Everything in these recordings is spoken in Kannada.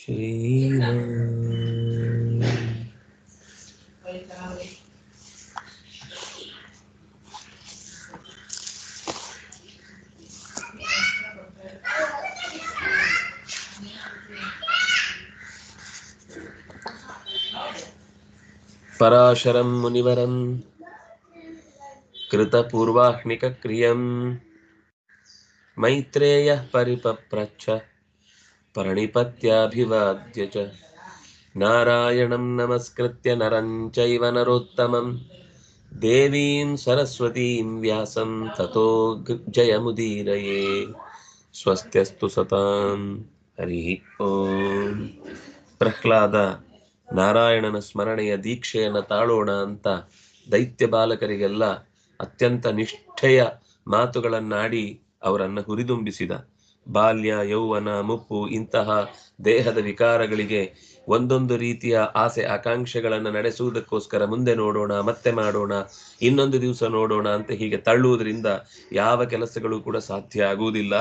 श्रीराम पराशरं मुनिवरं कृतपूर्वाह्निकक्रियं मैत्रेयः परिपप्रच्छ। प्रणिपत्याभिवाद्य च नारायणं नमस्कृत्य नरं चैव नरोत्तमं देवीं सरस्वतीं व्यासं ततो ग- जयमुदीरये ಸ್ವಸ್ತ್ಯಸ್ತು ಸತಾಂ ಹರಿ ಓಂ ಪ್ರಹ್ಲಾದ ನಾರಾಯಣನ ಸ್ಮರಣೆಯ ದೀಕ್ಷೆಯನ್ನು ತಾಳೋಣ ಅಂತ ದೈತ್ಯ ಬಾಲಕರಿಗೆಲ್ಲ ಅತ್ಯಂತ ನಿಷ್ಠೆಯ ಮಾತುಗಳನ್ನಾಡಿ ಅವರನ್ನು ಹುರಿದುಂಬಿಸಿದ ಬಾಲ್ಯ, ಯೌವನ, ಮುಪ್ಪು ಇಂತಹ ದೇಹದ ವಿಕಾರಗಳಿಗೆ ಒಂದೊಂದು ರೀತಿಯ ಆಸೆ ಆಕಾಂಕ್ಷೆಗಳನ್ನು ನಡೆಸುವುದಕ್ಕೋಸ್ಕರ ಮುಂದೆ ನೋಡೋಣ, ಮತ್ತೆ ಮಾಡೋಣ, ಇನ್ನೊಂದು ದಿವಸ ನೋಡೋಣ ಅಂತ ಹೀಗೆ ತಳ್ಳುವುದರಿಂದ ಯಾವ ಕೆಲಸಗಳು ಕೂಡ ಸಾಧ್ಯ ಆಗುವುದಿಲ್ಲ.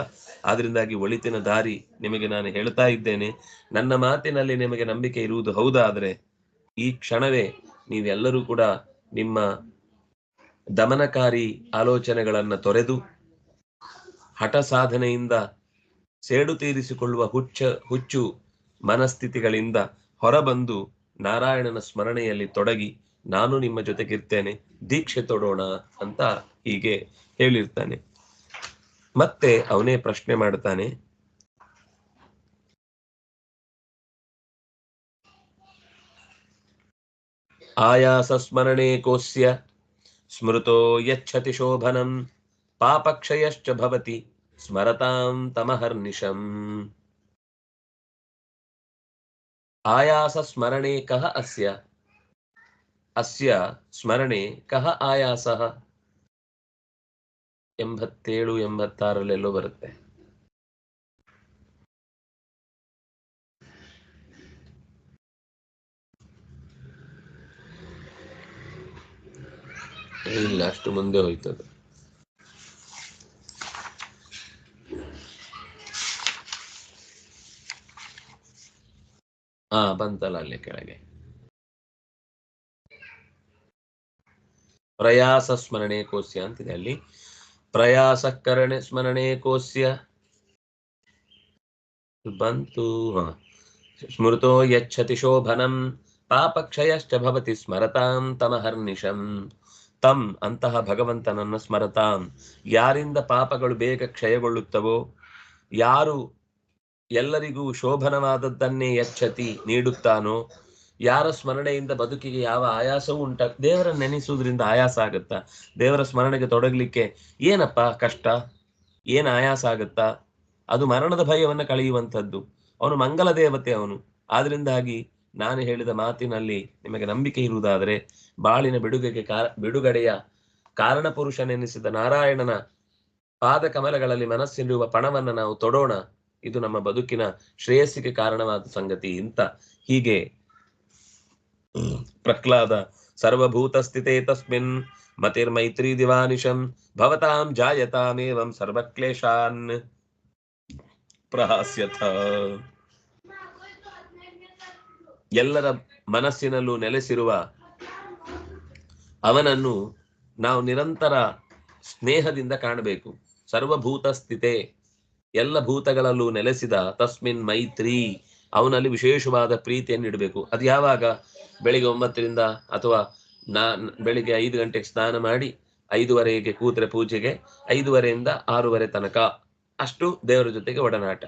ಆದ್ರಿಂದಾಗಿ ಒಳಿತಿನ ದಾರಿ ನಿಮಗೆ ನಾನು ಹೇಳ್ತಾ ಇದ್ದೇನೆ. ನನ್ನ ಮಾತಿನಲ್ಲಿ ನಿಮಗೆ ನಂಬಿಕೆ ಇರುವುದು ಹೌದಾದ್ರೆ ಈ ಕ್ಷಣವೇ ನೀವೆಲ್ಲರೂ ಕೂಡ ನಿಮ್ಮ ದಮನಕಾರಿ ಆಲೋಚನೆಗಳನ್ನು ತೊರೆದು ಹಠ ಸಾಧನೆಯಿಂದ ಸೇಡು ತೀರಿಸಿಕೊಳ್ಳುವ ಹುಚ್ಚ, ಹುಚ್ಚು ಮನಸ್ಥಿತಿಗಳಿಂದ ಹೊರಬಂದು ನಾರಾಯಣನ ಸ್ಮರಣೆಯಲ್ಲಿ ತೊಡಗಿ ನಾನು ನಿಮ್ಮ ಜೊತೆಗಿರ್ತೇನೆ, ದೀಕ್ಷೆ ತೊಡೋಣ ಅಂತ ಹೀಗೆ ಹೇಳಿರ್ತಾನೆ. ಮತ್ತೆ ಅವನೇ ಪ್ರಶ್ನೆ ಮಾಡ್ತಾನೆ. ಆಯಾಸ ಸ್ಮರಣೆ ಕೋಸ್ಯ, ಸ್ಮೃತೋ ಯಚ್ಛತಿ ಶೋಭನಂ, ಪಾಪಕ್ಷಯಶ್ಚ ಭವತಿ. ಸ್ಮರತಾಂ ತಮಹರ್ನಿಶಂ ಆಯಾಸ ಸ್ಮರಣೆ ಕಹ ಅಸ್ಯ ಅಸ್ಯ ಸ್ಮರಣೆ ಕಹ ಆಯಾಸ ಎಂಬತ್ತೇಳು ಎಂಬತ್ತಾರಲ್ಲೆಲ್ಲೋ ಬರುತ್ತೆ. ಇಲ್ಲ, ಅಷ್ಟು ಮುಂದೆ ಹೋಯ್ತದು. ಹಾ ಬಂತಲ್ಲ ಅಲ್ಲಿ ಕೆಳಗೆ. ಪ್ರಯಾಸ ಸ್ಮರಣೆ ಕೋಸ್ಯ ಅಂತಿದೆ ಅಲ್ಲಿ. ಪ್ರಯಾಸ ಕರಣೆ ಸ್ಮರಣೆ ಕೋಸ್ಯ. ಬಂತು ಸ್ಮೃತೋ ಯಚ್ಛತಿ ಶೋಭನಂ, ಪಾಪಕ್ಷಯಶ್ಚ ಭವತಿ ಸ್ಮರತಾಂ ತಮಹರ್ನಿಶಂ ತಂ, ಅಂತಹ ಭಗವಂತನನ್ನ ಸ್ಮರತಾಂ. ಯಾರಿಂದ ಪಾಪಗಳು ಬೇಗ ಕ್ಷಯಗೊಳ್ಳುತ್ತವೋ, ಯಾರು ಎಲ್ಲರಿಗೂ ಶೋಭನವಾದದ್ದನ್ನೇ ಯಚ್ಛತಿ ನೀಡುತ್ತಾನೋ? ಯಾರ ಸ್ಮರಣೆಯಿಂದ ಬದುಕಿಗೆ ಯಾವ ಆಯಾಸವೂ ಉಂಟ? ದೇವರ ನೆನೆಸುವುದರಿಂದ ಆಯಾಸ ಆಗುತ್ತಾ? ದೇವರ ಸ್ಮರಣೆಗೆ ತೊಡಗಲಿಕ್ಕೆ ಏನಪ್ಪ ಕಷ್ಟ? ಏನ್ ಆಯಾಸ ಆಗುತ್ತಾ? ಅದು ಮರಣದ ಭಯವನ್ನ ಕಳೆಯುವಂಥದ್ದು. ಅವನು ಮಂಗಲ ದೇವತೆ ಅವನು. ಆದ್ರಿಂದಾಗಿ ನಾನು ಹೇಳಿದ ಮಾತಿನಲ್ಲಿ ನಿಮಗೆ ನಂಬಿಕೆ ಇರುವುದಾದರೆ, ಬಾಳಿನ ಬಿಡುಗೆಗೆ ಕಾರ ಬಿಡುಗಡೆಯ ಕಾರಣ ಪುರುಷನೆನಿಸಿದ ನಾರಾಯಣನ ಪಾದ ಕಮಲಗಳಲ್ಲಿ ಮನಸ್ಸಿರುವ ಪಣವನ್ನ ನಾವು ತೊಡೋಣ. ಇದು ನಮ್ಮ ಬದುಕಿನ ಶ್ರೇಯಸ್ಸಿಗೆ ಕಾರಣವಾದ ಸಂಗತಿ ಇಂತ. ಹೀಗೆ ಪ್ರಹ್ಲಾದ ಸರ್ವಭೂತ ಸ್ಥಿತೇ ತಸ್ಮಿನ್ ಮತಿರ್ಮೈತ್ರಿ ದಿವಾನಿಶಂ ಭವತಾಂ ಜಾಯತಾಮೇವಂ ಸರ್ವಕ್ಲೇಶಾನ್ ಪ್ರಹಾಸ್ಯಥ. ಎಲ್ಲರ ಮನಸ್ಸಿನಲ್ಲೂ ನೆಲೆಸಿರುವ ಅವನನ್ನು ನಾವು ನಿರಂತರ ಸ್ನೇಹದಿಂದ ಕಾಣಬೇಕು. ಸರ್ವಭೂತ ಸ್ಥಿತೆ ಎಲ್ಲ ಭೂತಗಳಲ್ಲೂ ನೆಲೆಸಿದ ತಸ್ಮಿನ್ ಮೈತ್ರಿ, ಅವನಲ್ಲಿ ವಿಶೇಷವಾದ ಪ್ರೀತಿಯನ್ನು ಇಡಬೇಕು. ಅದು ಯಾವಾಗ? ಬೆಳಿಗ್ಗೆ ಒಂಬತ್ತರಿಂದ ಅಥವಾ ನಾ, ಬೆಳಿಗ್ಗೆ ಐದು ಗಂಟೆಗೆ ಸ್ನಾನ ಮಾಡಿ ಐದುವರೆಗೆ ಕೂತ್ರೆ ಪೂಜೆಗೆ, ಐದುವರೆಯಿಂದ ಆರೂವರೆ ತನಕ. ಅಷ್ಟು ದೇವರ ಜೊತೆಗೆ ಒಡನಾಟ.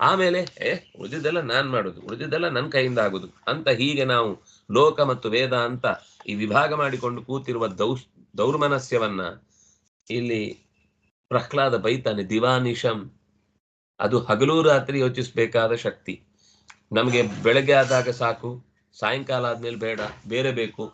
ಆಮೇಲೆ, ಏ, ಉಳಿದಿದ್ದೆಲ್ಲ ನಾನ್ ಮಾಡುದು, ಉಳಿದಿದ್ದೆಲ್ಲ ನನ್ನ ಕೈಯಿಂದ ಆಗುದು ಅಂತ ಹೀಗೆ ನಾವು ಲೋಕ ಮತ್ತು ವೇದ ಅಂತ ಈ ವಿಭಾಗ ಮಾಡಿಕೊಂಡು ಕೂತಿರುವ ದೌಸ್ ದೌರ್ಮನಸ್ಯವನ್ನ ಇಲ್ಲಿ ಪ್ರಹ್ಲಾದ ಬೈತಾನೆ, ದಿವಾನಿಶಂ. ಅದು ಹಗಲು ರಾತ್ರಿ ಯೋಚಿಸಬೇಕಾದ ಶಕ್ತಿ. ನಮಗೆ ಬೆಳಗ್ಗೆ ಆದಾಗ ಸಾಕು, ಸಾಯಂಕಾಲ ಆದ್ಮೇಲೆ ಬೇಡ, ಬೇರೆ ಬೇಕು.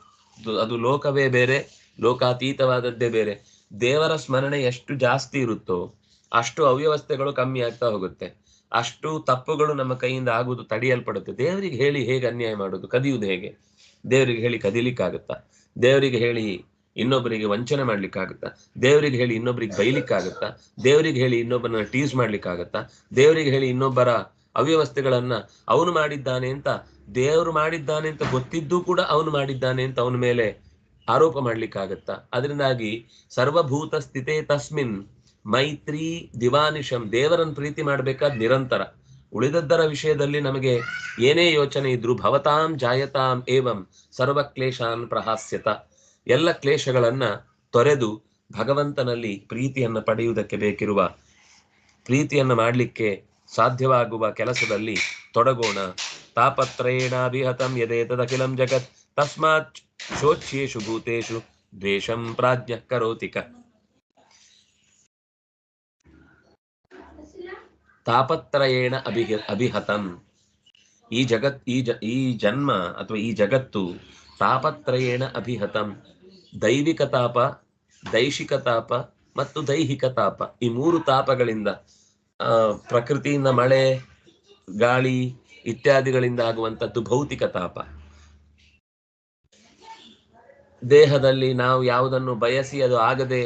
ಅದು- ಲೋಕವೇ ಬೇರೆ, ಲೋಕಾತೀತವಾದದ್ದೇ ಬೇರೆ. ದೇವರ ಸ್ಮರಣೆ ಎಷ್ಟು ಜಾಸ್ತಿ ಇರುತ್ತೋ ಅಷ್ಟು ಅವ್ಯವಸ್ಥೆಗಳು ಕಮ್ಮಿ ಆಗ್ತಾ ಹೋಗುತ್ತೆ. ಅಷ್ಟು ತಪ್ಪುಗಳು ನಮ್ಮ ಕೈಯಿಂದ ಆಗುವುದು ತಡೆಯಲ್ಪಡುತ್ತೆ. ದೇವರಿಗೆ ಹೇಳಿ ಹೇಗೆ ಅನ್ಯಾಯ ಮಾಡೋದು ಕದಿಯುವುದು ಹೇಗೆ? ದೇವರಿಗೆ ಹೇಳಿ ಕದಿಲಿಕ್ಕಾಗುತ್ತಾ? ದೇವರಿಗೆ ಹೇಳಿ ಇನ್ನೊಬ್ಬರಿಗೆ ವಂಚನೆ ಮಾಡ್ಲಿಕ್ಕಾಗುತ್ತಾ? ದೇವರಿಗೆ ಹೇಳಿ ಇನ್ನೊಬ್ಬರಿಗೆ ಬೈಲಿಕ್ಕಾಗುತ್ತಾ? ದೇವರಿಗೆ ಹೇಳಿ ಇನ್ನೊಬ್ಬರನ್ನ ಟೀಸ್ ಮಾಡ್ಲಿಕ್ಕಾಗತ್ತಾ? ದೇವರಿಗೆ ಹೇಳಿ ಇನ್ನೊಬ್ಬರ ಅವ್ಯವಸ್ಥೆಗಳನ್ನ ಅವನು ಮಾಡಿದ್ದಾನೆ ಅಂತ ದೇವರು ಮಾಡಿದ್ದಾನೆ ಅಂತ ಗೊತ್ತಿದ್ದು ಕೂಡ ಅವನು ಮಾಡಿದ್ದಾನೆ ಅಂತ ಅವನ ಮೇಲೆ ಆರೋಪ ಮಾಡ್ಲಿಕ್ಕಾಗತ್ತಾ? ಅದರಿಂದಾಗಿ ಸರ್ವಭೂತ ಸ್ಥಿತೇ ತಸ್ಮಿನ್ ಮೈತ್ರಿ ದಿವಾನಿಶಂ ದೇವರನ್ ಪ್ರೀತಿ ಮಾಡ್ಬೇಕಾದ್ ನಿರಂತರ. ಉಳಿದದ್ದರ ವಿಷಯದಲ್ಲಿ ನಮಗೆ ಏನೇ ಯೋಚನೆ ಇದ್ರೂ ಭವತಾಂ ಜಾಯತಾಂ ಏವಂ ಸರ್ವ ಕ್ಲೇಶಾನ್ ಪ್ರಹಾಸ್ಯತ. ಎಲ್ಲ ಕ್ಲೇಶಗಳನ್ನ ತೊರೆದು ಭಗವಂತನಲ್ಲಿ ಪ್ರೀತಿಯನ್ನ ಪಡೆಯುವುದಕ್ಕೆ ಬೇಕಿರುವ ಪ್ರೀತಿಯನ್ನ ಮಾಡಲಿಕ್ಕೆ ಸಾಧ್ಯವಾಗುವ ಕೆಲಸದಲ್ಲಿ ತೊಡಗೋಣ. ತಾಪತ್ರಯೇಣಾಭಿಹತಂ ಯದೇತದಖಿಲಂ ಜಗತ್. ತಸ್ಮಾತ್ ಶೋಚ್ಯೇಷು ಭೂತೇಶು ದ್ವೇಷಂ ಪ್ರಾಜ್ಞ ಕರೋತಿಕ ತಾಪತ್ರಯೇಣ ಅಭಿಹ, ಅಭಿಹತಂ. ಈ ಜಗತ್, ಈ ಈ ಜನ್ಮ ಅಥವಾ ಈ ಜಗತ್ತು ತಾಪತ್ರಯೇಣ ಅಭಿಹತಂ. ದೈವಿಕ ತಾಪ ದೈಶಿಕ ತಾಪ ಮತ್ತು ದೈಹಿಕ ತಾಪ ಈ ಮೂರು ತಾಪಗಳಿಂದ ಪ್ರಕೃತಿಯಿಂದ ಮಳೆ, ಗಾಳಿ ಇತ್ಯಾದಿಗಳಿಂದ ಆಗುವಂತದ್ದು ಭೌತಿಕ ತಾಪ. ದೇಹದಲ್ಲಿ ನಾವು ಯಾವುದನ್ನು ಬಯಸಿ ಅದು ಆಗದೆ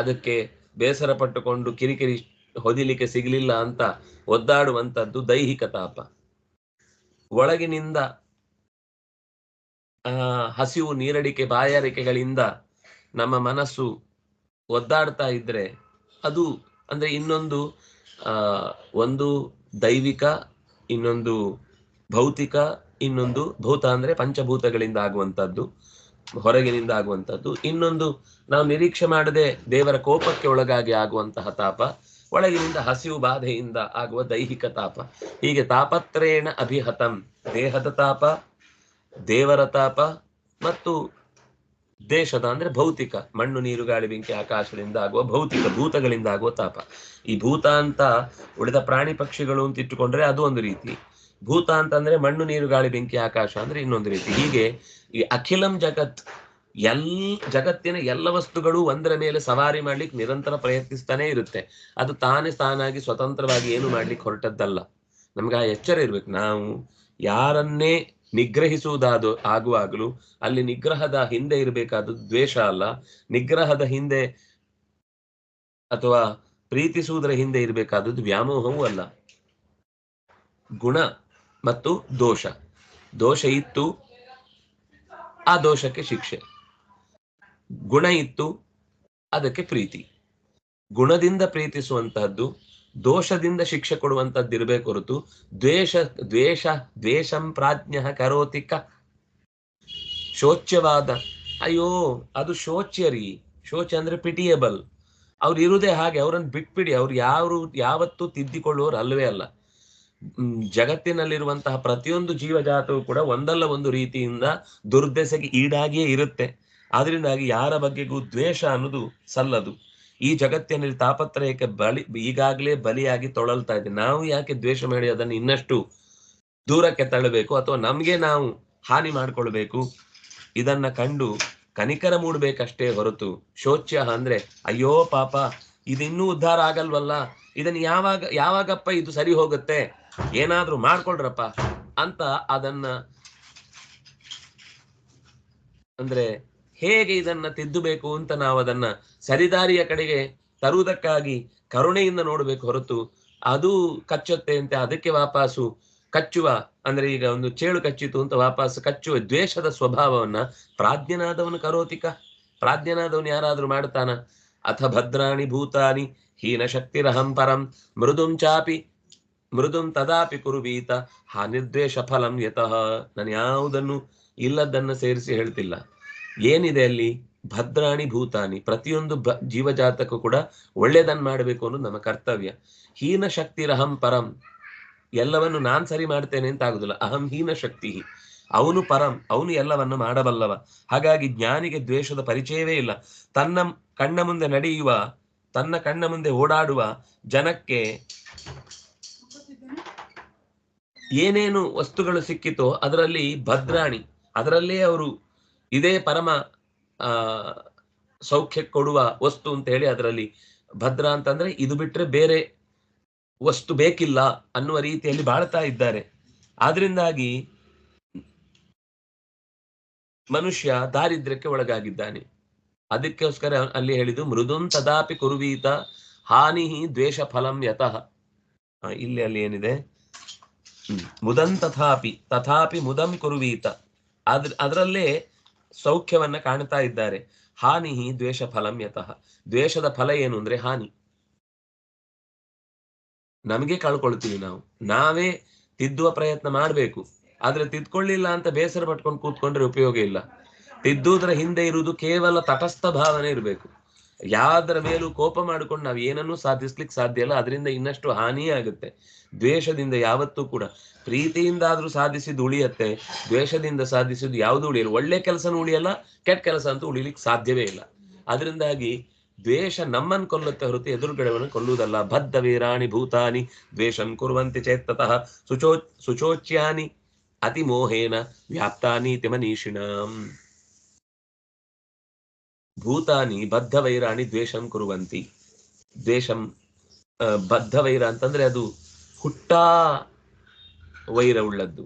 ಅದಕ್ಕೆ ಬೇಸರ ಪಟ್ಟುಕೊಂಡು ಕಿರಿಕಿರಿ ಹೊದಿಲಿಕ್ಕೆ ಸಿಗಲಿಲ್ಲ ಅಂತ ಒದ್ದಾಡುವಂಥದ್ದು ದೈಹಿಕ ತಾಪ. ಒಳಗಿನಿಂದ ಹಸಿವು ನೀರಡಿಕೆ ಬಾಯಾರಿಕೆಗಳಿಂದ ನಮ್ಮ ಮನಸ್ಸು ಒದ್ದಾಡ್ತಾ ಇದ್ರೆ ಅದು ಅಂದ್ರೆ ಇನ್ನೊಂದು ಒಂದು ದೈವಿಕ, ಇನ್ನೊಂದು ಭೌತಿಕ, ಇನ್ನೊಂದು ಭೂತ ಅಂದ್ರೆ ಪಂಚಭೂತಗಳಿಂದ ಆಗುವಂತದ್ದು ಹೊರಗಿನಿಂದ ಆಗುವಂತದ್ದು ಇನ್ನೊಂದು ನಾವು ನಿರೀಕ್ಷೆ ಮಾಡದೆ ದೇವರ ಕೋಪಕ್ಕೆ ಒಳಗಾಗಿ ಆಗುವಂತಹ ತಾಪ, ಒಳಗಿನಿಂದ ಹಸಿವು ಬಾಧೆಯಿಂದ ಆಗುವ ದೈಹಿಕ ತಾಪ. ಹೀಗೆ ತಾಪತ್ರೇಣ ಅಭಿಹತಂ ದೇಹದ ತಾಪ ದೇವರ ತಾಪ ಮತ್ತು ದೇಶದ ಅಂದ್ರೆ ಭೌತಿಕ, ಮಣ್ಣು, ನೀರು, ಗಾಳಿ, ಬೆಂಕಿ, ಆಕಾಶದಿಂದ ಆಗುವ ಭೌತಿಕ, ಭೂತಗಳಿಂದ ಆಗುವ ತಾಪ. ಈ ಭೂತ ಅಂತ ಉಳಿದ ಪ್ರಾಣಿ ಪಕ್ಷಿಗಳು ಅಂತ ಇಟ್ಟುಕೊಂಡ್ರೆ ಅದು ಒಂದು ರೀತಿ. ಭೂತ ಅಂತಂದ್ರೆ ಮಣ್ಣು, ನೀರು, ಗಾಳಿ, ಬೆಂಕಿ, ಆಕಾಶ ಅಂದ್ರೆ ಇನ್ನೊಂದು ರೀತಿ. ಹೀಗೆ ಈ ಅಖಿಲಂ ಜಗತ್, ಎಲ್, ಜಗತ್ತಿನ ಎಲ್ಲ ವಸ್ತುಗಳು ಒಂದರ ಮೇಲೆ ಸವಾರಿ ಮಾಡ್ಲಿಕ್ಕೆ ನಿರಂತರ ಪ್ರಯತ್ನಿಸ್ತಾನೆ ಇರುತ್ತೆ. ಅದು ತಾನೇ ತಾನಾಗಿ ಸ್ವತಂತ್ರವಾಗಿ ಏನು ಮಾಡ್ಲಿಕ್ಕೆ ಹೊರಟದ್ದಲ್ಲ. ನಮ್ಗೆ ಆ ಎಚ್ಚರ ಇರ್ಬೇಕು. ನಾವು ಯಾರನ್ನೇ ನಿಗ್ರಹಿಸುವುದಾದ ಆಗುವಾಗಲೂ ಅಲ್ಲಿ ನಿಗ್ರಹದ ಹಿಂದೆ ಇರಬೇಕಾದದ್ದು ದ್ವೇಷ ಅಲ್ಲ. ನಿಗ್ರಹದ ಹಿಂದೆ ಅಥವಾ ಪ್ರೀತಿಸುವುದರ ಹಿಂದೆ ಇರಬೇಕಾದದ್ದು ವ್ಯಾಮೋಹವೂ ಅಲ್ಲ. ಗುಣ ಮತ್ತು ದೋಷ. ದೋಷ ಇತ್ತು, ಆ ದೋಷಕ್ಕೆ ಶಿಕ್ಷೆ. ಗುಣ ಇತ್ತು, ಅದಕ್ಕೆ ಪ್ರೀತಿ. ಗುಣದಿಂದ ಪ್ರೀತಿಸುವಂತಹದ್ದು ದೋಷದಿಂದ ಶಿಕ್ಷೆ ಕೊಡುವಂತದ್ದು ಇರಬೇಕು ಹೊರತು ದ್ವೇಷ ದ್ವೇಷ, ದ್ವೇಷಂ ಪ್ರಾಜ್ಞ ಕರೋತಿಕ ಶೋಚ್ಯವಾದ. ಅಯ್ಯೋ, ಅದು ಶೋಚ್ಯರಿ ಶೋಚ ಅಂದ್ರೆ ಪಿಟಿಯಬಲ್ ಅವ್ರು ಇರುವುದೇ ಹಾಗೆ, ಅವರನ್ನು ಬಿಟ್ಬಿಡಿ. ಅವ್ರು ಯಾರು ಯಾವತ್ತೂ ತಿದ್ದಿಕೊಳ್ಳುವವರು ಅಲ್ಲವೇ ಅಲ್ಲ. ಜಗತ್ತಿನಲ್ಲಿರುವಂತಹ ಪ್ರತಿಯೊಂದು ಜೀವಜಾತವು ಕೂಡ ಒಂದಲ್ಲ ಒಂದು ರೀತಿಯಿಂದ ದುರ್ದೆಸೆಗೆ ಈಡಾಗಿಯೇ ಇರುತ್ತೆ. ಅದರಿಂದಾಗಿ ಯಾರ ಬಗ್ಗೆಗೂ ದ್ವೇಷ ಅನ್ನೋದು ಸಲ್ಲದು. ಈ ಜಗತ್ತಿನಲ್ಲಿ ತಾಪತ್ರಯಕ್ಕೆ ಬಲಿ, ಈಗಾಗಲೇ ಬಲಿಯಾಗಿ ತೊಳಲ್ತಾ ಇದೆ ನಾವು ಯಾಕೆ ದ್ವೇಷ ಮಾಡಿ ಅದನ್ನು ಇನ್ನಷ್ಟು ದೂರಕ್ಕೆ ತಳ್ಳಬೇಕು? ಅಥವಾ ನಮ್ಗೆ ನಾವು ಹಾನಿ ಮಾಡ್ಕೊಳ್ಬೇಕು? ಇದನ್ನ ಕಂಡು ಕನಿಕರ ಮೂಡ್ಬೇಕಷ್ಟೇ ಹೊರತು ಶೋಚ್ಯ ಅಂದ್ರೆ, ಅಯ್ಯೋ ಪಾಪ, ಇದಿನ್ನೂ ಉದ್ಧಾರ ಆಗಲ್ವಲ್ಲ? ಇದನ್ನ ಯಾವಾಗ, ಯಾವಾಗಪ್ಪ ಇದು ಸರಿ ಹೋಗುತ್ತೆ? ಏನಾದ್ರೂ ಮಾಡ್ಕೊಳ್ರಪ್ಪ ಅಂತ ಅದನ್ನ ಅಂದ್ರೆ ಹೇಗೆ ಇದನ್ನ ತಿದ್ದಬೇಕು ಅಂತ ನಾವು ಅದನ್ನ ಸರಿದಾರಿಯ ಕಡೆಗೆ ತರುವುದಕ್ಕಾಗಿ ಕರುಣೆಯಿಂದ ನೋಡಬೇಕು ಹೊರತು ಅದು ಕಚ್ಚುತ್ತೆ ಅಂತ ಅದಕ್ಕೆ ವಾಪಾಸು ಕಚ್ಚುವ, ಅಂದ್ರೆ ಈಗ ಒಂದು ಚೇಳು ಕಚ್ಚಿತು ಅಂತ ವಾಪಸ್ ಕಚ್ಚುವ ದ್ವೇಷದ ಸ್ವಭಾವವನ್ನ ಪ್ರಾಜ್ಞನಾದವನು ಕರೋತಿಕ. ಪ್ರಾಜ್ಞನಾದವನು ಯಾರಾದ್ರೂ ಮಾಡ್ತಾನ? ಅಥ ಭದ್ರಾಣಿ ಭೂತಾನಿ ಹೀನ ಶಕ್ತಿರಹಂ ಪರಂ, ಮೃದುಂ ಚಾಪಿ, ಮೃದುಂ ತದಾಪಿ ಕುರುಬೀತ, ಹಾ ನಿರ್ದೇಶ ಫಲಂ ಯತಃ. ನಾನು ಯಾವುದನ್ನು ಇಲ್ಲದನ್ನ ಸೇರಿಸಿ ಹೇಳ್ತಿಲ್ಲ. ಏನಿದೆ ಅಲ್ಲಿ? ಭದ್ರಾಣಿ ಭೂತಾನಿ. ಪ್ರತಿಯೊಂದು ಜೀವಜಾತಕ್ಕೂ ಕೂಡ ಒಳ್ಳೇದನ್ನ ಮಾಡಬೇಕು ಅನ್ನೋದು ನಮ್ಮ ಕರ್ತವ್ಯ. ಹೀನ ಶಕ್ತಿರಹಂ ಪರಂ. ಎಲ್ಲವನ್ನು ನಾನ್ ಸರಿ ಮಾಡ್ತೇನೆ ಅಂತ ಆಗುದಿಲ್ಲ. ಅಹಂ ಹೀನ ಶಕ್ತಿ. ಅವನು ಪರಂ. ಅವನು ಎಲ್ಲವನ್ನು ಮಾಡಬಲ್ಲವ. ಹಾಗಾಗಿ ಜ್ಞಾನಿಗೆ ದ್ವೇಷದ ಪರಿಚಯವೇ ಇಲ್ಲ. ತನ್ನ ಕಣ್ಣ ಮುಂದೆ ನಡೆಯುವ, ತನ್ನ ಕಣ್ಣ ಮುಂದೆ ಓಡಾಡುವ ಜನಕ್ಕೆ ಏನೇನು ವಸ್ತುಗಳು ಸಿಕ್ಕಿತೋ ಅದರಲ್ಲಿ ಭದ್ರಾಣಿ. ಅದರಲ್ಲೇ ಅವರು ಇದೇ ಪರಮ ಸೌಖ್ಯ ಕೊಡುವ ವಸ್ತು ಅಂತ ಹೇಳಿ ಅದರಲ್ಲಿ ಭದ್ರ ಅಂತಂದ್ರೆ ಇದು ಬಿಟ್ರೆ ಬೇರೆ ವಸ್ತು ಬೇಕಿಲ್ಲ ಅನ್ನುವ ರೀತಿಯಲ್ಲಿ ಬಾಳ್ತಾ ಇದ್ದಾರೆ. ಆದ್ರಿಂದಾಗಿ ಮನುಷ್ಯ ದಾರಿದ್ರ್ಯಕ್ಕೆ ಒಳಗಾಗಿದ್ದಾನೆ. ಅದಕ್ಕೋಸ್ಕರ ಅಲ್ಲಿ ಹೇಳಿದ್ದು, ಮೃದುಂ ತದಾಪಿ ಕುರುವೀತ ಹಾನಿ ದ್ವೇಷ ಫಲಂ ಯತಃ. ಇಲ್ಲಿ ಅಲ್ಲಿ ಏನಿದೆ. ಮುದಂ ತಥಾಪಿ ತಥಾಪಿ ಮುದಂ ಕುರುವೀತ. ಅದ್ರ ಅದರಲ್ಲೇ ಸೌಖ್ಯವನ್ನ ಕಾಣ್ತಾ ಇದ್ದಾರೆ. ಹಾನಿ ದ್ವೇಷ ಫಲಂ ಯತಃ. ದ್ವೇಷದ ಫಲ ಏನು ಅಂದ್ರೆ ಹಾನಿ. ನಮಗೆ ಕಳ್ಕೊಳ್ತೀವಿ ನಾವು. ನಾವೇ ತಿದ್ದುವ ಪ್ರಯತ್ನ ಮಾಡಬೇಕು. ಆದ್ರೆ ತಿದ್ಕೊಳ್ಳಿಲ್ಲ ಅಂತ ಬೇಸರ ಪಟ್ಕೊಂಡು ಕೂತ್ಕೊಂಡ್ರೆ ಉಪಯೋಗ ಇಲ್ಲ. ತಿದ್ದುವುದರ ಹಿಂದೆ ಇರುವುದು ಕೇವಲ ತಟಸ್ಥ ಭಾವನೆ ಇರಬೇಕು. ಯಾವ್ದರ ಮೇಲೂ ಕೋಪ ಮಾಡಿಕೊಂಡು ನಾವು ಏನನ್ನೂ ಸಾಧಿಸ್ಲಿಕ್ಕೆ ಸಾಧ್ಯ ಇಲ್ಲ. ಅದರಿಂದ ಇನ್ನಷ್ಟು ಹಾನಿಯೇ ಆಗುತ್ತೆ. ದ್ವೇಷದಿಂದ ಯಾವತ್ತೂ ಕೂಡ. ಪ್ರೀತಿಯಿಂದ ಆದ್ರೂ ಸಾಧಿಸಿದ್ದು ಉಳಿಯತ್ತೆ. ದ್ವೇಷದಿಂದ ಸಾಧಿಸಿದ್ದು ಯಾವುದು ಉಳಿಯಲ್ಲ. ಒಳ್ಳೆ ಕೆಲಸನೂ ಉಳಿಯಲ್ಲ, ಕೆಟ್ಟ ಕೆಲಸ ಅಂತೂ ಉಳಿಲಿಕ್ಕೆ ಸಾಧ್ಯವೇ ಇಲ್ಲ. ಅದರಿಂದಾಗಿ ದ್ವೇಷ ನಮ್ಮನ್ ಕೊಲ್ಲುತ್ತೆ ಹೊರತು ಎದುರುಗಡೆವನ್ನು ಕೊಲ್ಲುವುದಲ್ಲ. ಬದ್ಧ ವೀರಾಣಿ ಭೂತಾನಿ, ದ್ವೇಷಂ ಕುರುವಂತೆ ಚೇತ್ತತಃ ಸುಚೋ, ಸುಚೋಚ್ಯಾನಿ ಅತಿಮೋಹೇನ ವ್ಯಾಪ್ತಾನಿ ಮನೀಷಿಣಾಂ. ಭೂತಾನಿ ಬದ್ಧ ವೈರಾಣಿ ದ್ವೇಷಂ ಕುರುವಂತಿ. ದ್ವೇಷಂ ಬದ್ಧ ವೈರ ಅಂತಂದ್ರೆ ಅದು ಹುಟ್ಟಾ ವೈರ ಉಳ್ಳದ್ದು.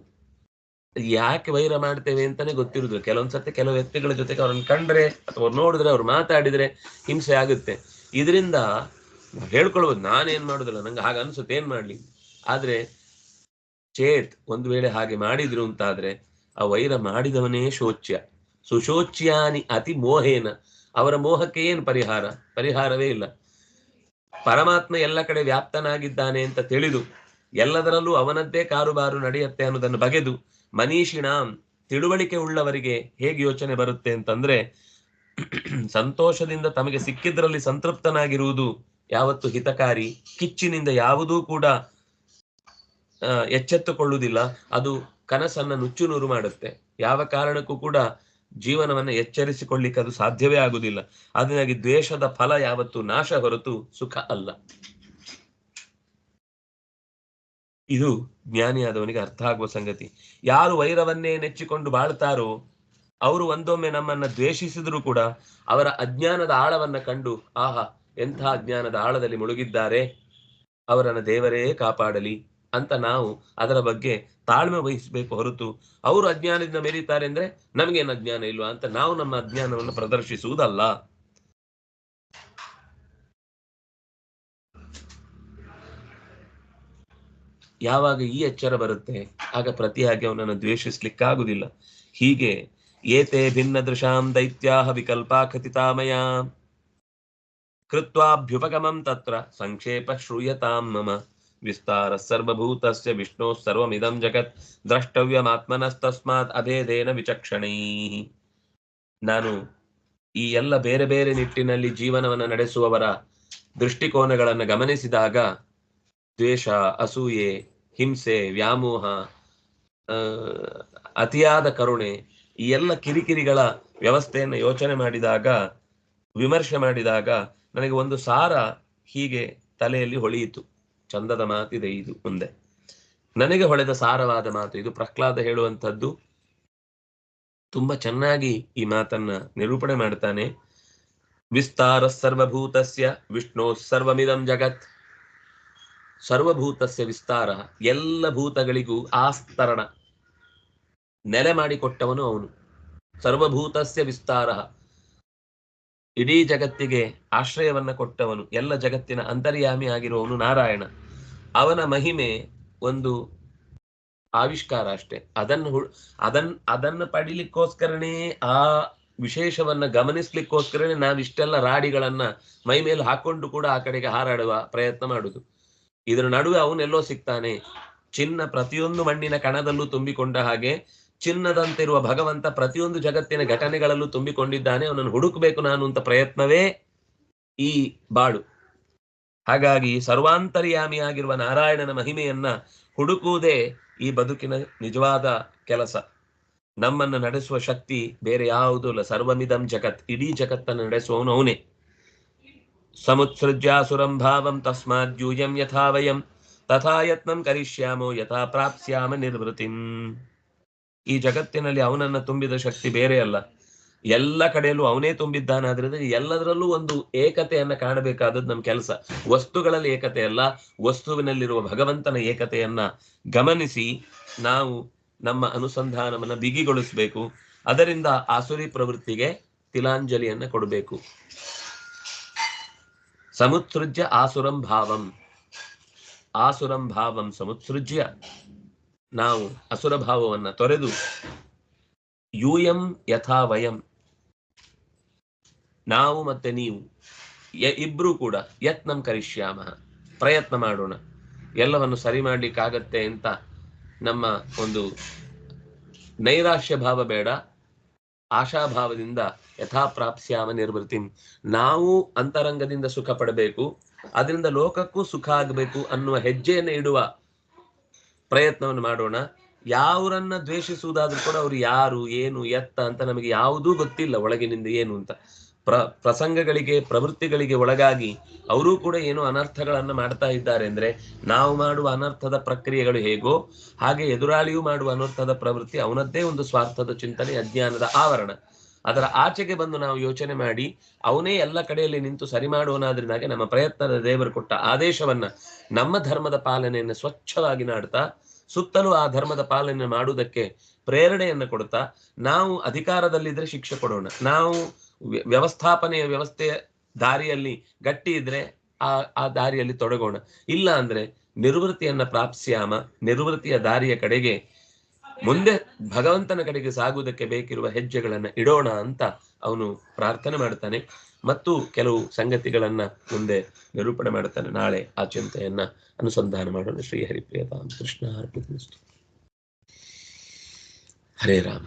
ಯಾಕೆ ವೈರ ಮಾಡ್ತೇವೆ ಅಂತಾನೆ ಗೊತ್ತಿರುದು ಕೆಲವೊಂದ್ಸತಿ ಕೆಲವು ವ್ಯಕ್ತಿಗಳ ಜೊತೆಗೆ ಅವ್ರನ್ನ ಕಂಡ್ರೆ ಅಥವಾ ನೋಡಿದ್ರೆ ಅವ್ರು ಮಾತಾಡಿದ್ರೆ ಹಿಂಸೆ ಆಗುತ್ತೆ. ಇದರಿಂದ ಹೇಳ್ಕೊಳ್ಬೋದು, ನಾನೇನ್ ಮಾಡುದಿಲ್ಲ, ನಂಗೆ ಹಾಗೆ ಅನ್ಸುತ್ತೆ, ಏನ್ ಮಾಡ್ಲಿ? ಆದ್ರೆ ಚೇತ್ ಒಂದು ವೇಳೆ ಹಾಗೆ ಮಾಡಿದ್ರು ಅಂತಾದ್ರೆ ಆ ವೈರ ಮಾಡಿದವನೇ ಶೋಚ್ಯ. ಸುಶೋಚ್ಯಾನಿ ಅತಿ ಮೋಹೇನ. ಅವರ ಮೋಹಕ್ಕೆ ಏನು ಪರಿಹಾರ? ಪರಿಹಾರವೇ ಇಲ್ಲ. ಪರಮಾತ್ಮ ಎಲ್ಲ ಕಡೆ ವ್ಯಾಪ್ತನಾಗಿದ್ದಾನೆ ಅಂತ ತಿಳಿದು ಎಲ್ಲದರಲ್ಲೂ ಅವನದ್ದೇ ಕಾರುಬಾರು ನಡೆಯುತ್ತೆ ಅನ್ನೋದನ್ನು ಬಗೆದು ಮನೀಷಿಣಾಂ ತಿಳುವಳಿಕೆ ಉಳ್ಳವರಿಗೆ ಹೇಗೆ ಯೋಚನೆ ಬರುತ್ತೆ ಅಂತಂದ್ರೆ ಸಂತೋಷದಿಂದ ತಮಗೆ ಸಿಕ್ಕಿದ್ರಲ್ಲಿ ಸಂತೃಪ್ತನಾಗಿರುವುದು ಯಾವತ್ತು ಹಿತಕಾರಿ. ಕಿಚ್ಚಿನಿಂದ ಯಾವುದೂ ಕೂಡ ಎಚ್ಚೆತ್ತುಕೊಳ್ಳುವುದಿಲ್ಲ. ಅದು ಕನಸನ್ನ ನುಚ್ಚು ನೂರು ಮಾಡುತ್ತೆ. ಯಾವ ಕಾರಣಕ್ಕೂ ಕೂಡ ಜೀವನವನ್ನ ಎಚ್ಚರಿಸಿಕೊಳ್ಳಿಕ್ಕೆ ಅದು ಸಾಧ್ಯವೇ ಆಗುವುದಿಲ್ಲ ಅದನ್ನಾಗಿ ದ್ವೇಷದ ಫಲ ಯಾವತ್ತು ನಾಶ ಹೊರತು ಸುಖ ಅಲ್ಲ. ಇದು ಜ್ಞಾನಿಯಾದವನಿಗೆ ಅರ್ಥ ಆಗುವ ಸಂಗತಿ. ಯಾರು ವೈರವನ್ನೇ ನೆಚ್ಚಿಕೊಂಡು ಬಾಳ್ತಾರೋ, ಅವರು ಒಂದೊಮ್ಮೆ ನಮ್ಮನ್ನ ದ್ವೇಷಿಸಿದ್ರು ಕೂಡ ಅವರ ಅಜ್ಞಾನದ ಆಳವನ್ನ ಕಂಡು, ಆಹಾ, ಎಂಥ ಅಜ್ಞಾನದ ಆಳದಲ್ಲಿ ಮುಳುಗಿದ್ದಾರೆ. ಅವರನ್ನು ದೇವರೇ ಕಾಪಾಡಲಿ. ಅಂತ ನಾವು ಅದರ ಬಗ್ಗೆ ತಾಳ್ಮೆ ವಹಿಸಬೇಕು ಹೊರತು ಅವರು ಅಜ್ಞಾನದಿಂದ ಮೆರೀತಾರೆ ಅಂದ್ರೆ ನಮಗೇನು ಅಜ್ಞಾನ ಇಲ್ವಾ ಅಂತ ನಾವು ನಮ್ಮ ಅಜ್ಞಾನವನ್ನು ಪ್ರದರ್ಶಿಸುವುದಲ್ಲ. ಯಾವಾಗ ಈ ಎಚ್ಚರ ಬರುತ್ತೆ, ಆಗ ಪ್ರತಿಯಾಗಿ ಅವನನ್ನು ದ್ವೇಷಿಸ್ಲಿಕ್ಕಾಗುದಿಲ್ಲ. ಹೀಗೆ ಏತೆ ಭಿನ್ನ ದೃಶಾಂ ದೈತ್ಯಾಹ ವಿಕಲ್ಪ ಖಚಿತಾಮಯ. ಕೃತ್ವಾಭ್ಯುಪಗಮಂ ತತ್ರ ಸಂಕ್ಷೇಪ ಶ್ರೂಯತಾಂ ಮಮ. ವಿಸ್ತಾರ ಸರ್ವಭೂತಸ್ಯ ವಿಷ್ಣು ಸರ್ವಮಿದಂ ಜಗತ್ ದ್ರಷ್ಟವ್ಯಮಾತ್ಮನಸ್ತಸ್ಮಾತ್ ಅಭೇದೇನ ವಿಚಕ್ಷಣೈ ನಾನು ಈ ಎಲ್ಲ ಬೇರೆ ಬೇರೆ ನಿಟ್ಟಿನಲ್ಲಿ ಜೀವನವನ್ನು ನಡೆಸುವವರ ದೃಷ್ಟಿಕೋನಗಳನ್ನು ಗಮನಿಸಿದಾಗ ದ್ವೇಷ, ಅಸೂಯೆ, ಹಿಂಸೆ, ವ್ಯಾಮೋಹ ಅತಿಯಾದ ಕರುಣೆ ಈ ಎಲ್ಲ ಕಿರಿಕಿರಿಗಳ ವ್ಯವಸ್ಥೆಯನ್ನು ಯೋಚನೆ ಮಾಡಿದಾಗ, ವಿಮರ್ಶೆ ಮಾಡಿದಾಗ ನನಗೆ ಒಂದು ಸಾರ ಹೀಗೆ ತಲೆಯಲ್ಲಿ ಹೊಳೆಯಿತು. ಚಂದದ ಮಾತಿದೆ ಇದು ಮುಂದೆ. ನನಗೆ ಹೊಳೆದ ಸಾರವಾದ ಮಾತು ಇದು. ಪ್ರಹ್ಲಾದ ಹೇಳುವಂಥದ್ದು ತುಂಬಾ ಚೆನ್ನಾಗಿ ಈ ಮಾತನ್ನ ನಿರೂಪಣೆ ಮಾಡ್ತಾನೆ. ವಿಸ್ತಾರ ಸರ್ವಭೂತಸ್ಯ ವಿಷ್ಣು ಸರ್ವಮಿದಂ ಜಗತ್. ಸರ್ವಭೂತಸ್ಯ ವಿಸ್ತಾರ ಎಲ್ಲ ಭೂತಗಳಿಗೂ ಆಸ್ತರಣ. ನೆಲೆ ಮಾಡಿಕೊಟ್ಟವನು ಅವನು. ಸರ್ವಭೂತಸ್ಯ ವಿಸ್ತಾರ. ಇಡೀ ಜಗತ್ತಿಗೆ ಆಶ್ರಯವನ್ನ ಕೊಟ್ಟವನು, ಎಲ್ಲ ಜಗತ್ತಿನ ಅಂತರ್ಯಾಮಿ ಆಗಿರುವವನು ನಾರಾಯಣ. ಅವನ ಮಹಿಮೆ ಒಂದು ಆವಿಷ್ಕಾರ ಅಷ್ಟೇ. ಅದನ್ನು ಅದನ್, ಅದನ್ನು ಪಡಿಲಿಕ್ಕೋಸ್ಕರನೇ, ಆ ವಿಶೇಷವನ್ನ ಗಮನಿಸ್ಲಿಕ್ಕೋಸ್ಕರನೇ ನಾವಿಷ್ಟೆಲ್ಲ ರಾಡಿಗಳನ್ನ ಮೈ ಮೇಲೆ ಹಾಕೊಂಡು ಕೂಡ ಆ ಕಡೆಗೆ ಹಾರಾಡುವ ಪ್ರಯತ್ನ ಮಾಡುದು. ಇದರ ನಡುವೆ ಅವನೆಲ್ಲೋ ಸಿಗ್ತಾನೆ. ಚಿನ್ನ ಪ್ರತಿಯೊಂದು ಮಣ್ಣಿನ ಕಣದಲ್ಲೂ ತುಂಬಿಕೊಂಡ ಹಾಗೆ ಚಿನ್ನದಂತಿರುವ ಭಗವಂತ ಪ್ರತಿಯೊಂದು ಜಗತ್ತಿನ ಘಟನೆಗಳಲ್ಲೂ ತುಂಬಿಕೊಂಡಿದ್ದಾನೆ. ಅವನನ್ನು ಹುಡುಕಬೇಕು ನಾನು ಅಂತ ಪ್ರಯತ್ನವೇ ಈ ಬಾಳು ಹಾಗಾಗಿ ಸರ್ವಾಂತರ್ಯಾಮಿಯಾಗಿರುವ ನಾರಾಯಣನ ಮಹಿಮೆಯನ್ನ ಹುಡುಕುವುದೇ ಈ ಬದುಕಿನ ನಿಜವಾದ ಕೆಲಸ. ನಮ್ಮನ್ನು ನಡೆಸುವ ಶಕ್ತಿ ಬೇರೆ ಯಾವುದೂ ಇಲ್ಲ. ಸರ್ವಮಿದಂ ಜಗತ್, ಇಡೀ ಜಗತ್ತನ್ನು ನಡೆಸುವವನು ಅವನೇ. ಸಮುತ್ಸೃಜ್ಯಾಸುರಂ ಭಾವಂ ತಸ್ಮಾತ್ ಯೂಯಂ ಯಥಾ ವಯಂ ತಥಾ ಯತ್ನಂ ಕರಿಷ್ಯಾಮೋ ಯಥಾ ಪ್ರಾಪ್ಸ್ಯಾಮ ನಿರ್ವೃತಿಂ. ಈ ಜಗತ್ತಿನಲ್ಲಿ ಅವನನ್ನ ತುಂಬಿದ ಶಕ್ತಿ ಬೇರೆ ಅಲ್ಲ. ಎಲ್ಲ ಕಡೆಯಲ್ಲೂ ಅವನೇ ತುಂಬಿದ್ದಾನಾದ್ರಿಂದ ಎಲ್ಲದರಲ್ಲೂ ಒಂದು ಏಕತೆಯನ್ನ ಕಾಣಬೇಕಾದದ್ದು ನಮ್ಮ ಕೆಲಸ. ವಸ್ತುಗಳಲ್ಲಿ ಏಕತೆ ಅಲ್ಲ, ವಸ್ತುವಿನಲ್ಲಿರುವ ಭಗವಂತನ ಏಕತೆಯನ್ನ ಗಮನಿಸಿ ನಾವು ನಮ್ಮ ಅನುಸಂಧಾನವನ್ನ ಬಿಗಿಗೊಳಿಸಬೇಕು. ಅದರಿಂದ ಆಸುರಿ ಪ್ರವೃತ್ತಿಗೆ ತಿಲಾಂಜಲಿಯನ್ನ ಕೊಡಬೇಕು. ಸಮುತ್ಸೃಜ್ಯ ಆಸುರಂ ಭಾವಂ. ಆಸುರಂ ಭಾವಂ ಸಮುತ್ಸೃಜ್ಯ. ನಾವು ಅಸುರ ಭಾವವನ್ನ ತೊರೆದು ಯೂಯಂ ಯಥಾ ವಯಂ. ನಾವು ಮತ್ತೆ ನೀವು ಇಬ್ರು ಕೂಡ ಯತ್ನಂ ಕರಿಷ್ಯಾಮ. ಪ್ರಯತ್ನ ಮಾಡೋಣ. ಎಲ್ಲವನ್ನು ಸರಿ ಮಾಡ್ಲಿಕ್ಕಾಗತ್ತೆ ಅಂತ ನಮ್ಮ ಒಂದು ನೈರಾಶ್ಯ ಭಾವ ಬೇಡ. ಆಶಾಭಾವದಿಂದ ಯಥಾಪ್ರಾಪ್ಸ್ಯಾಮ ನಿರ್ವೃತ್ತಿ ನಾವು ಅಂತರಂಗದಿಂದ ಸುಖ ಪಡಬೇಕು ಅದರಿಂದ ಲೋಕಕ್ಕೂ ಸುಖ ಆಗಬೇಕು ಅನ್ನುವ ಹೆಜ್ಜೆಯನ್ನು ಇಡುವ ಪ್ರಯತ್ನವನ್ನು ಮಾಡೋಣ. ಯಾವರನ್ನ ದ್ವೇಷಿಸುವುದಾದ್ರೂ ಕೂಡ ಅವ್ರು ಯಾರು, ಏನು, ಎತ್ತ ಅಂತ ನಮಗೆ ಯಾವುದೂ ಗೊತ್ತಿಲ್ಲ ಒಳಗಿನಿಂದ ಏನು ಅಂತ. ಪ್ರ, ಪ್ರಸಂಗಗಳಿಗೆ, ಪ್ರವೃತ್ತಿಗಳಿಗೆ ಒಳಗಾಗಿ ಅವರೂ ಕೂಡ ಏನು ಅನರ್ಥಗಳನ್ನ ಮಾಡ್ತಾ ಇದ್ದಾರೆ ಅಂದ್ರೆ ನಾವು ಮಾಡುವ ಅನರ್ಥದ ಪ್ರಕ್ರಿಯೆಗಳು ಹೇಗೋ ಹಾಗೆ ಎದುರಾಳಿಯೂ ಮಾಡುವ ಅನರ್ಥದ ಪ್ರವೃತ್ತಿ ಅವನದ್ದೇ ಒಂದು ಸ್ವಾರ್ಥದ ಚಿಂತನೆ, ಅಜ್ಞಾನದ ಆವರಣ. ಅದರ ಆಚೆಗೆ ಬಂದು ನಾವು ಯೋಚನೆ ಮಾಡಿ ಅವನೇ ಎಲ್ಲ ಕಡೆಯಲ್ಲಿ ನಿಂತು ಸರಿ ಮಾಡುವನಾದ್ರಿಂದಾಗೆ ನಮ್ಮ ಪ್ರಯತ್ನದ ದೇವರು ಕೊಟ್ಟ ಆದೇಶವನ್ನ ನಮ್ಮ ಧರ್ಮದ ಪಾಲನೆಯನ್ನು ಸ್ವಚ್ಛವಾಗಿ ನಾಡ್ತಾ ಸುತ್ತಲೂ ಆ ಧರ್ಮದ ಪಾಲನೆ ಮಾಡುವುದಕ್ಕೆ ಪ್ರೇರಣೆಯನ್ನು ಕೊಡುತ್ತಾ, ನಾವು ಅಧಿಕಾರದಲ್ಲಿದ್ರೆ ಶಿಕ್ಷೆ ಕೊಡೋಣ. ನಾವು ವ್ಯ- ವ್ಯವಸ್ಥಾಪನೆಯ ವ್ಯವಸ್ಥೆಯ ದಾರಿಯಲ್ಲಿ ಗಟ್ಟಿ ಇದ್ರೆ ಆ ಆ ದಾರಿಯಲ್ಲಿ ತೊಡಗೋಣ. ಇಲ್ಲ ಅಂದ್ರೆ ನಿರ್ವೃತ್ತಿಯನ್ನ ಪ್ರಾಪ್ಸ್ಯಾಮ, ನಿರ್ವೃತ್ತಿಯ ದಾರಿಯ ಕಡೆಗೆ ಮುಂದೆ ಭಗವಂತನ ಕಡೆಗೆ ಸಾಗುವುದಕ್ಕೆ ಬೇಕಿರುವ ಹೆಜ್ಜೆಗಳನ್ನ ಇಡೋಣ ಅಂತ ಅವನು ಪ್ರಾರ್ಥನೆ ಮಾಡ್ತಾನೆ. ಮತ್ತು ಕೆಲವು ಸಂಗತಿಗಳನ್ನ ಮುಂದೆ ನಿರೂಪಣೆ ಮಾಡುತ್ತಾನೆ ನಾಳೆ ಆ ಚಿಂತೆಯನ್ನ ಅನುಸಂಧಾನ ಮಾಡೋಣ ಶ್ರೀ ಹರಿಪ್ರಿಯತಾಂ ಕೃಷ್ಣ. ಹರೇ ರಾಮ